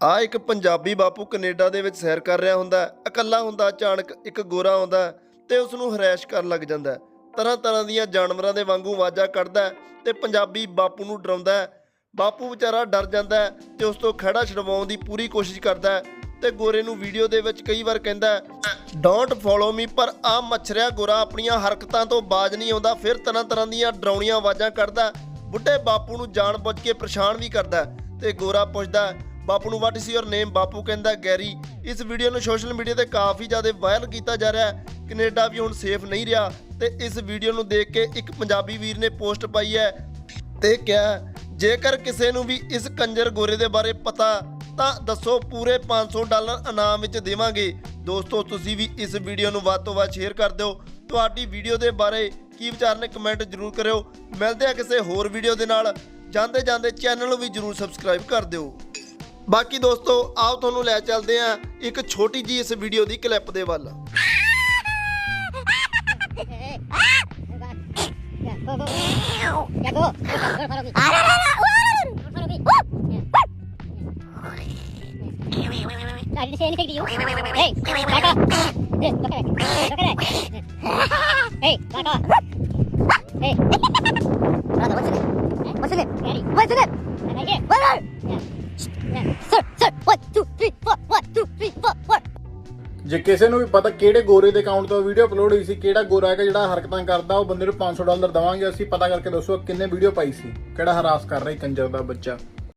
ਆ ਇੱਕ ਪੰਜਾਬੀ ਬਾਪੂ ਕੈਨੇਡਾ ਦੇ ਵਿੱਚ ਸੈਰ ਕਰ ਰਿਹਾ ਹੁੰਦਾ ਇਕੱਲਾ ਹੁੰਦਾ, ਅਚਾਨਕ ਇੱਕ ਗੋਰਾ ਆਉਂਦਾ ਤੇ ਉਸ ਨੂੰ ਹਰੈਸ਼ ਕਰਨ ਲੱਗ ਜਾਂਦਾ ਤਰ੍ਹਾਂ ਤਰ੍ਹਾਂ ਦੀਆਂ ਜਾਨਵਰਾਂ ਦੇ ਵਾਂਗੂ ਆਵਾਜ਼ਾਂ ਕੱਢਦਾ ਹੈ ਤੇ ਪੰਜਾਬੀ ਬਾਪੂ ਨੂੰ ਡਰਾਉਂਦਾ ਹੈ। ਬਾਪੂ ਵਿਚਾਰਾ ਡਰ ਜਾਂਦਾ ਹੈ ਤੇ ਉਸ ਤੋਂ ਖੜਾ ਛਡਵਾਉਣ ਦੀ ਪੂਰੀ ਕੋਸ਼ਿਸ਼ ਕਰਦਾ ਹੈ ਤੇ ਗੋਰੇ ਨੂੰ ਵੀਡੀਓ ਦੇ ਵਿੱਚ ਕਈ ਵਾਰ ਕਹਿੰਦਾ ਡੋਂਟ ਫੋਲੋ ਮੀ ਪਰ ਆ ਮੱਛਰਿਆ ਗੋਰਾ ਆਪਣੀਆਂ ਹਰਕਤਾਂ ਤੋਂ ਬਾਜ ਨਹੀਂ ਆਉਂਦਾ, ਫਿਰ ਤਰ੍ਹਾਂ ਤਰ੍ਹਾਂ ਦੀਆਂ ਡਰਾਉਣੀਆਂ ਆਵਾਜ਼ਾਂ ਕੱਢਦਾ ਬੁੱਢੇ ਬਾਪੂ ਨੂੰ ਜਾਣ ਬੁੱਝ ਕੇ ਪਰੇਸ਼ਾਨ ਵੀ ਕਰਦਾ ਹੈ ਤੇ ਗੋਰਾ ਪੁੱਛਦਾ ਬਾਪੂ ਨੂੰ ਵਾਟ ਇਜ਼ ਯੋਰ ਨੇਮ ਬਾਪੂ ਕਹਿੰਦਾ ਗੈਰੀ। ਇਸ ਵੀਡੀਓ ਨੂੰ ਸੋਸ਼ਲ ਮੀਡੀਆ ਤੇ ਕਾਫੀ ਜ਼ਿਆਦਾ ਵਾਇਰਲ ਕੀਤਾ ਜਾ ਰਿਹਾ ਹੈ। ਕੈਨੇਡਾ ਵੀ ਹੁਣ ਸੇਫ ਨਹੀਂ ਰਿਹਾ ਤੇ ਇਸ ਵੀਡੀਓ ਨੂੰ ਦੇਖ ਕੇ ਇੱਕ ਪੰਜਾਬੀ ਵੀਰ ਨੇ ਪੋਸਟ ਪਾਈ ਹੈ ਤੇ ਕਿਹਾ ਜੇਕਰ ਕਿਸੇ ਨੂੰ ਵੀ ਇਸ ਕੰਜਰ ਗੋਰੇ ਦੇ ਬਾਰੇ ਪਤਾ, ਤਾਂ ਦੱਸੋ ਪੂਰੇ 500 ਡਾਲਰ ਇਨਾਮ ਵਿੱਚ ਦੇਵਾਂਗੇ। ਦੋਸਤੋ, ਤੁਸੀਂ ਵੀ ਇਸ ਵੀਡੀਓ ਨੂੰ ਵੱਧ ਤੋਂ ਵੱਧ ਸ਼ੇਅਰ ਕਰ ਦਿਓ। ਤੁਹਾਡੀ ਵੀਡੀਓ ਦੇ ਬਾਰੇ ਕੀ ਵਿਚਾਰ ਨੇ ਕਮੈਂਟ ਜ਼ਰੂਰ ਕਰਿਓ। ਮਿਲਦੇ ਆ ਕਿਸੇ ਹੋਰ ਵੀਡੀਓ ਦੇ ਨਾਲ। ਜਾਂਦੇ ਜਾਂਦੇ ਚੈਨਲ ਨੂੰ ਵੀ ਜ਼ਰੂਰ ਸਬਸਕ੍ਰਾਈਬ ਕਰ ਦਿਓ। ਬਾਕੀ ਦੋਸਤੋ ਆਓ ਤੁਹਾਨੂੰ ਲੈ ਚੱਲਦੇ ਆ ਇੱਕ ਛੋਟੀ ਜੀ ਇਸ ਵੀਡੀਓ ਦੀ ਕਲਿੱਪ ਦੇ ਵੱਲ Ya, go, go. Ya, go. Go, follow me. Follow me. No, I didn't say anything to you. Hey, back off. Hey, look at it. Look at it. Hey, back off. Hey. Brother, what's in it? What's in it? Daddy. What's in it? Right here. Where? Yeah. Yeah. Sir, sir. One, two, three, four. One, two, three, four, four. ਜੇ ਕਿਸੇ ਨੂੰ ਵੀ ਪਤਾ ਕਿਹੜੇ ਗੋਰੇ ਦੇ account ਤੋਂ video upload ਹੋਈ ਸੀ ਕਿਹੜਾ ਗੋਰਾ ਹੈਗਾ ਜਿਹੜਾ ਹਰਕਤਾਂ ਕਰਦਾ ਉਹ ਬੰਦੇ ਨੂੰ 500 ਡਾਲਰ ਦਵਾਂਗੇ ਅਸੀਂ ਪਤਾ ਕਰਕੇ ਦੱਸੋ ਕਿੰਨੇ ਵੀਡੀਓ ਪਾਈ ਸੀ ਕਿਹੜਾ ਹਰਾਸ ਕਰ ਰਿਹਾ ਕੰਜਰ ਦਾ ਬੱਚਾ